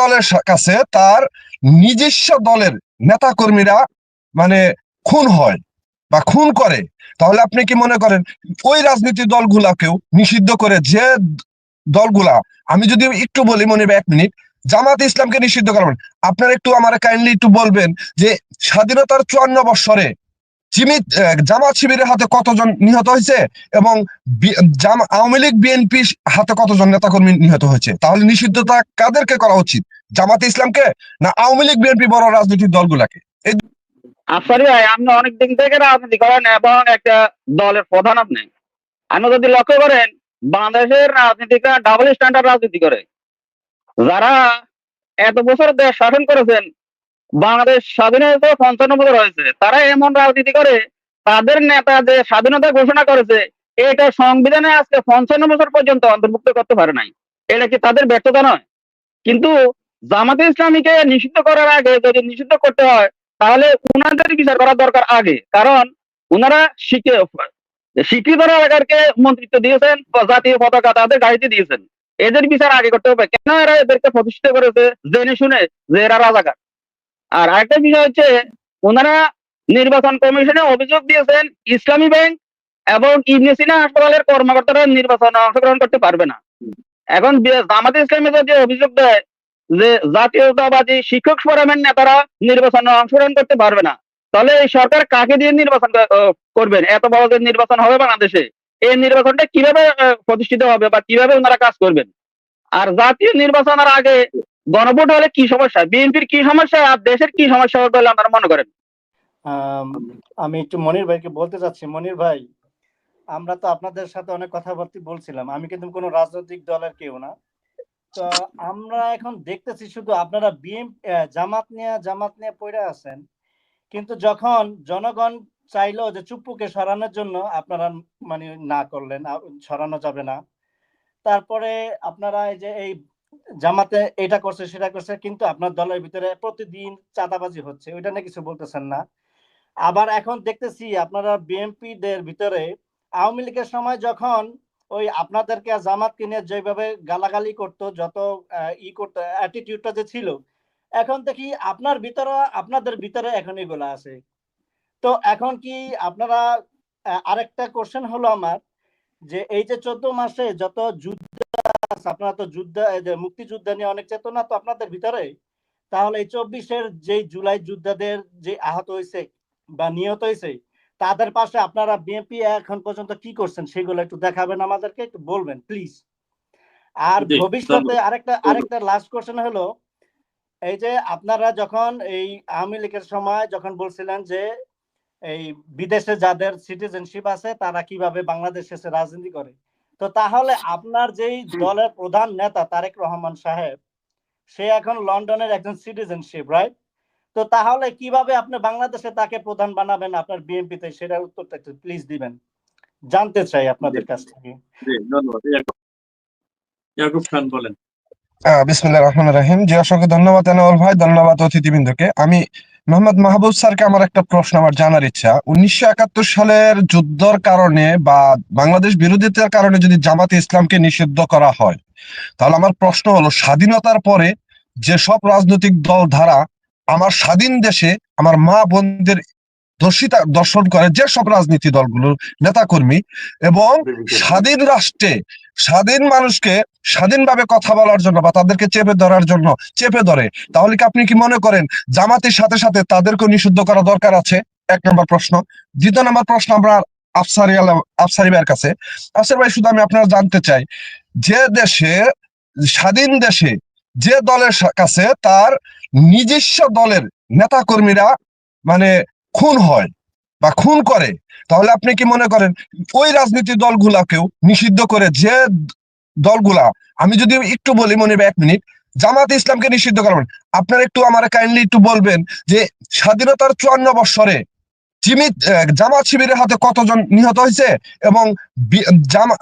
দলের কাছে তার নিজস্ব দলের নেতা কর্মীরা মানে খুন হয় বা খুন করে। তাহলে আপনি কি মনে করেন, ওই রাজনীতি দলগুলাকেও নিষিদ্ধ করে যে দলগুলা, আমি যদি একটু বলি মনে এক মিনিট, জামাত ইসলামকে নিষিদ্ধ করবেন আপনারা একটু আমার কাইন্ডলি একটু বলবেন যে স্বাধীনতার চুয়ান্ন বৎসরে জিমিত জামাত শিবিরের হাতে কতজন নিহত হয়েছে এবং আওয়ামী লীগ, বিএনপি হাতে কতজন নেতাকর্মী নিহত হয়েছে? তাহলে নিষিদ্ধতা কাদেরকে করা উচিত? জামাত ইসলামকে না আওয়ামী লীগ, বিএনপি বড় রাজনৈতিক দলগুলাকে? আফসারি ভাই আপনি অনেক দিন থেকে রাজনীতি করেন এবং একটা দলের প্রধান আপনি। আপনি যদি লক্ষ্য করেন, বাংলাদেশের রাজনীতিটা ডাবল স্ট্যান্ডার্ড রাজনীতি করে। যারা এত বছর দেশ শাসন করেছেন বাংলাদেশ স্বাধীনতা পঞ্চান্ন বছর হয়েছে তারা এমন রাজনীতি করে, তাদের নেতা যে স্বাধীনতা ঘোষণা করেছে, এটা সংবিধানে আজকে পঞ্চান্ন বছর পর্যন্ত অন্তর্ভুক্ত করতে পারে নাই। এটা কি তাদের ব্যর্থতা নয়? কিন্তু জামাতে ইসলামীকে নিষিদ্ধ করার আগে যদি নিষিদ্ধ করতে হয়, তাহলে উনাদের বিচার করা দরকার আগে। কারণ উনারা শিখে স্বীকৃত এলাকারকে মন্ত্রিত্ব দিয়েছেন জাতীয় পতাকা তাদের গাড়িতে দিয়েছেন। এদের বিচার আগে করতে হবে। কেন এরা এদেরকে প্রতিষ্ঠিত করেছে? জেনে শুনে যে এরা রাজাকার। আর আরেকটা বিষয় হচ্ছে, ওনারা নির্বাচন কমিশনে অভিযোগ দিয়েছেন, ইসলামী ব্যাংক এবং ইবনে সিনা হাসপাতালের কর্মকর্তারা নির্বাচনে অংশগ্রহণ করতে পারবে না। এখন জামাতে ইসলামী যে অভিযোগ দেয় যে জাতীয়তাবাদী শিক্ষক ফোরামের নেতারা নির্বাচনে অংশগ্রহণ করতে পারবে না, তাহলে এই সরকার কাকে দিয়ে নির্বাচন করবেন? এত বড় যে নির্বাচন হবে বাংলাদেশে, এই নির্বাচনটা কীভাবে প্রতিষ্ঠিত হবে বা কীভাবে ওনারা কাজ করবেন? আর জাতীয় নির্বাচনের আগে গণভোট হলে কি সমস্যা? বিএনপির কি সমস্যা আর দেশের কি সমস্যা হবে বলে আপনারা মনে করেন? আমি একটু মনির ভাইকে বলতে চাচ্ছি। মনির ভাই, আমরা তো আপনাদের সাথে অনেক কথাবার্তা বলছিলাম। আমি কিন্তু কোনো রাজনৈতিক দলের কেউ না। তো আমরা এখন দেখতেছি শুধু আপনারা বিএম জামাত নিয়ে জামাত নিয়ে পড়ে আছেন। কিন্তু যখন জনগণ চাইলো যে চুপ্পুকে সরানোর জন্য, আপনারা মানে না করলেন সরানো যাবে না। তারপরে আপনারা এই যে এই জামাতে এটা করছে, সেটা করছে, কিন্তু আপনার দলের ভিতরে প্রতিদিন চাঁদাবাজি হচ্ছে, ওইটা নিয়ে কিছু বলতেছেন না। আবার এখন দেখতেছি আপনারা বিএনপি দের ভিতরে আওয়ামী লীগের সময় যখন ওই আপনাদেরকে জামাতকে নিয়ে যেভাবে গালাগালি করতো, যত ই করতো অ্যাটিটিউডটা যে ছিল, এখন দেখি আপনার ভিতরে, আপনাদের ভিতরে এখন এগুলো আছে। তো এখন কি আপনারা আরেকটা কোশ্চেন হলো আমার, যে এই যে চোদ্দ মাসে যত যুদ্ধ আছে, আপনারা তো যুদ্ধ এই যে মুক্তিযুদ্ধ নিয়ে অনেক চেতনা তো আপনাদের ভিতরে তাহলে এই চব্বিশের যে জুলাই যোদ্ধাদের যে আহত হয়েছে বা নিহত হয়েছে তাদের পাশে আপনারা বিএনপি এখন পর্যন্ত কি করছেন সেগুলো একটু দেখাবেন আমাদেরকে একটু বলবেন প্লিজ আর ভবিষ্যতে আরেকটা আরেকটা লাস্ট কোশ্চেন হলো এই যে আপনারা যখন এই আওয়ামী লীগের সময় যখন বলছিলেন যে এই বিদেশে যাদের সিটিজেনশিপ আছে তারা কীভাবে বাংলাদেশে এসে রাজনীতি করে তো তাহলে আপনার যেই দলের প্রধান নেতা তারেক রহমান সাহেব সে এখন লন্ডনের একজন সিটিজেনশিপ রাইট তো তাহলে কীভাবে আপনি বাংলাদেশে তাকে প্রধান বানাবেন আপনার বিএনপিতে সেটার উত্তরটা একটু প্লিজ দিবেন। জানতে চাই আপনাদের কাছ থেকে। ধন্যবাদ। ইয়াকুব ইয়াকুব খান বলেন। বিসমুল্লাহ রহমান রাহিম। জি, অসংখ্য ধন্যবাদ এনাওয়াল ভাই, ধন্যবাদ অতিথিবৃন্দকে। আমি মোহাম্মদ মাহবুব স্যারকে আমার একটা প্রশ্ন, আমার জানার ইচ্ছা। উনিশশো একাত্তর সালের যুদ্ধর কারণে বা বাংলাদেশ বিরোধিতার কারণে যদি জামাতে ইসলামকে নিষিদ্ধ করা হয়, তাহলে আমার প্রশ্ন হলো, স্বাধীনতার পরে যে সব রাজনৈতিক দল ধারা আমার স্বাধীন দেশে আমার মা বোনদের দর্শিতা দর্শন করে যে সব রাজনীতি দলগুলোর নেতাকর্মী এবং স্বাধীন রাষ্ট্রে স্বাধীন মানুষকে স্বাধীনভাবে কথা বলার জন্য বা তাদেরকে চেপে ধরার জন্য চেপে ধরে তাহলে কি আপনি কি মনে করেন জামাতের সাথে সাথে তাদেরকে নিষিদ্ধ করা দরকার আছে? এক নম্বর প্রশ্ন। দ্বিতীয় নম্বর প্রশ্ন আমরা আফসারি আলম আফসারি ভাইয়ের কাছে। আফসার ভাই শুধু আমি আপনারা জানতে চাই যে দেশে স্বাধীন দেশে যে দলের কাছে তার নিজস্ব দলের নেতাকর্মীরা মানে খুন হয় বা খুন করে, তাহলে আপনি কি মনে করেন ওই রাজনীতি দলগুলাকেও নিষিদ্ধ করে যে দলগুলা, আমি যদি একটু বলি মনে এক মিনিট, জামাত ইসলামকে নিষিদ্ধ করবেন আপনারা একটু আমার কাইন্ডলি একটু বলবেন যে স্বাধীনতার চুয়ান্ন বৎসরে জিমিত জামাত শিবিরের হাতে কতজন নিহত হয়েছে এবং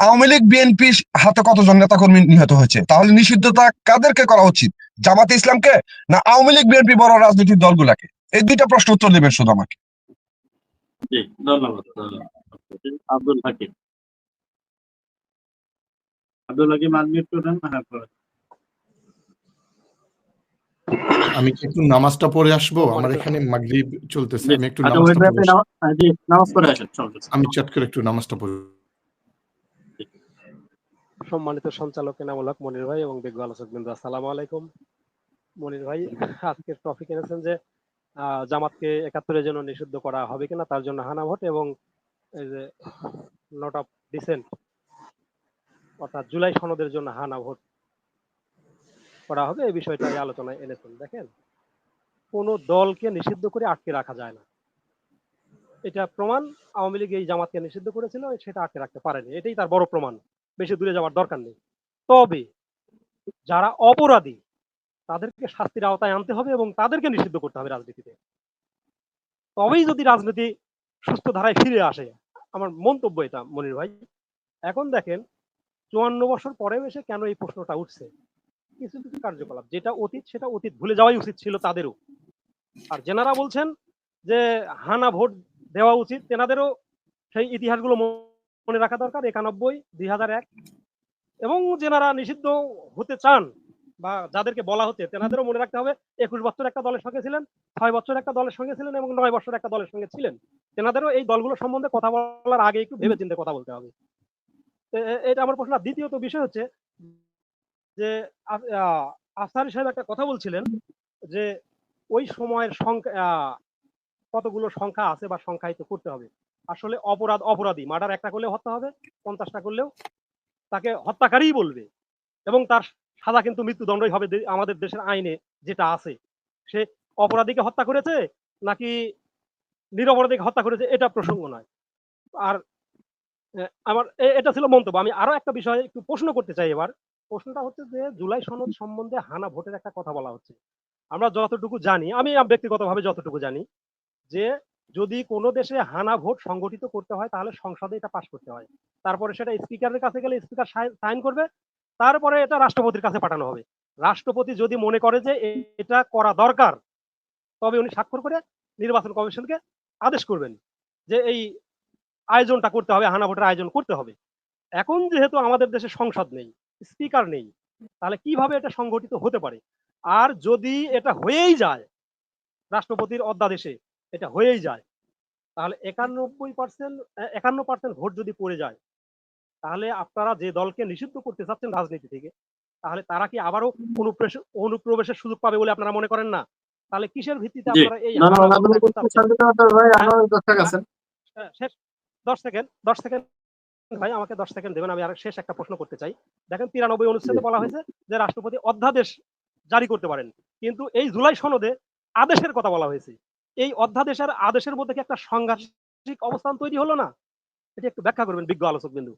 আওয়ামী লীগ, বিএনপি হাতে কতজন নেতাকর্মী নিহত হয়েছে? তাহলে নিষিদ্ধতা কাদেরকে করা উচিত? জামাত ইসলামকে না আওয়ামী লীগ, বিএনপি বড় রাজনৈতিক দলগুলাকে? এই দুইটা প্রশ্ন উত্তর দেবেন শুধু আমাকে। জি ধন্যবাদ ধন্যবাদ। আব্দুল হাকিম। আব্দুল হাকিম আনমিউট করেন হ্যাঁ আমি কি একটু নামাজটা পড়ে আসব? আমার সম্মানিত- এখানে মাগরিব চলতেছে আমি একটু আচ্ছা, হ্যাঁ, জি, নামাজ পড়ে আসেন আমি চট করে একটু নামাজটা পড়ে। সম্মানিত সঞ্চালক এনামূলক মনির ভাই এবং বিজ্ঞ আলোচক বিন্দু আসসালামু আলাইকুম। মনির ভাই আজকের টপিক এনেছেন যে জামাতকে একাত্তরের জন্য নিষিদ্ধ করা হবে কিনা তার জন্য হানা ভোট এবং এই যে নট অফ ডিসেন্ট অর্থাৎ জুলাই সনদের জন্য হানা ভোট করা হবে, এই বিষয়টা আলোচনায় এনেছেন। দেখেন, কোনো দলকে নিষিদ্ধ করে আটকে রাখা যায় না। এটা প্রমাণ আওয়ামী লীগ এই জামাতকে নিষিদ্ধ করেছিল, সেটা আটকে রাখতে পারেনি। এটাই তার বড় প্রমাণ। বেশি দূরে যাওয়ার দরকার নেই। তবে যারা অপরাধী তাদেরকে শাস্তির আওতায় আনতে হবে এবং তাদেরকে নিষিদ্ধ করতে হবে রাজনীতিতে। তবেই যদি রাজনীতি সুস্থ ধারায় ফিরে আসে, আমার মন্তব্য এটা, মনির ভাই। এখন দেখেন, চুয়ান্ন বছর পরেও এসে কেন এই প্রশ্নটা উঠছে? কিছু কিছু কার্যকলাপ, যেটা অতীত, সেটা অতীত ভুলে যাওয়াই উচিত ছিল তাদেরও। আর যেনারা বলছেন যে, হানা ভোট দেওয়া উচিত তেনাদেরও, সেই ইতিহাসগুলো মনে রাখা দরকার, একানব্বই, দুই হাজার এক। এবং যেনারা নিষিদ্ধ হতে চান বা যাদেরকে বলা হচ্ছে, তেনাদেরও মনে রাখতে হবে, একুশ বছর একটা দলের সঙ্গে ছিলেন, ছয় বছর একটা দলের সঙ্গে ছিলেন এবং নয় বছর একটা দলের সঙ্গে ছিলেন। তেনাদেরও এই দলগুলো সম্বন্ধে কথা বলার আগে একটু ভেবে চিন্তে কথা বলতে হবে। এটা আমার প্রশ্ন দ্বিতীয়ত বিষয় হচ্ছে যে আফসারি সাহেব একটা কথা বলছিলেন যে ওই সময়ের সংখ্যা কতগুলো সংখ্যা আছে বা সংখ্যায়িত করতে হবে। আসলে অপরাধ অপরাধী, মার্ডার একটা করলেও হত্যা হবে, পঞ্চাশটা করলেও তাকে হত্যাকারীই বলবে এবং তার সাজা কিন্তু মৃত্যুদণ্ডই হবে আমাদের দেশের আইনে যেটা আছে। সে অপরাধীকে হত্যা করেছে নাকি নিরপরাধীকে হত্যা করেছে এটা প্রসঙ্গ নয়। আর আমার এটা ছিল মন্তব্য। আমি আরও একটা বিষয়ে একটু প্রশ্ন করতে চাই এবার। প্রশ্নটা হচ্ছে যে জুলাই সনদ সম্বন্ধে হানা ভোটের একটা কথা বলা হচ্ছে। আমরা যতটুকু জানি, আমি ব্যক্তিগতভাবে যতটুকু জানি, যে যদি কোনো দেশে হানা ভোট সংগঠিত করতে হয়, তাহলে সংসদে এটা পাশ করতে হয়। তারপরে সেটা স্পিকারের কাছে গেলে স্পিকার সাইন করবে তারপরে এটা রাষ্ট্রপতির কাছে পাঠানো হবে। রাষ্ট্রপতি যদি মনে করে যে এটা করা দরকার, তবে উনি স্বাক্ষর করে নির্বাচন কমিশনকে আদেশ করবেন যে এই আয়োজনটা করতে হবে, হানা ভোটের আয়োজন করতে হবে। এখন যেহেতু আমাদের দেশে সংসদ নেই, স্পিকার নেই, তাহলে কীভাবে এটা সংগঠিত হতে পারে? আর যদি এটা হয়েই যায়, রাষ্ট্রপতির অধ্যাদেশে এটা হয়েই যায়, তাহলে একানব্বই পার্সেন্ট একান্ন পার্সেন্ট ভোট যদি পড়ে যায় তাহলে আপনারা যে দলকে নিষিদ্ধ করতে চাচ্ছেন রাজনীতি থেকে তাহলে তারা কি আবারও অনুপ্রেশ অনুপ্রবেশের সুযোগ পাবে বলে আপনারা মনে করেন না? তাহলে কিসের ভিত্তিতে আপনারা এই। হ্যাঁ, শেষ। দশ সেকেন্ড দশ সেকেন্ড। ভাই আমাকে দশ সেকেন্ড দেবেন আমি আর শেষ একটা প্রশ্ন করতে চাই। দেখেন তিরানব্বই অনুচ্ছেদে বলা হয়েছে যে রাষ্ট্রপতি অধ্যাদেশ জারি করতে পারেন। কিন্তু এই জুলাই সনদে আদেশের কথা বলা হয়েছে। এই অধ্যাদেশের আদেশের মধ্যে কি একটা সাংঘাতিক অবস্থান তৈরি হলো না? এটা একটু ব্যাখ্যা করবেন বিজ্ঞ আলোচক বিন্দু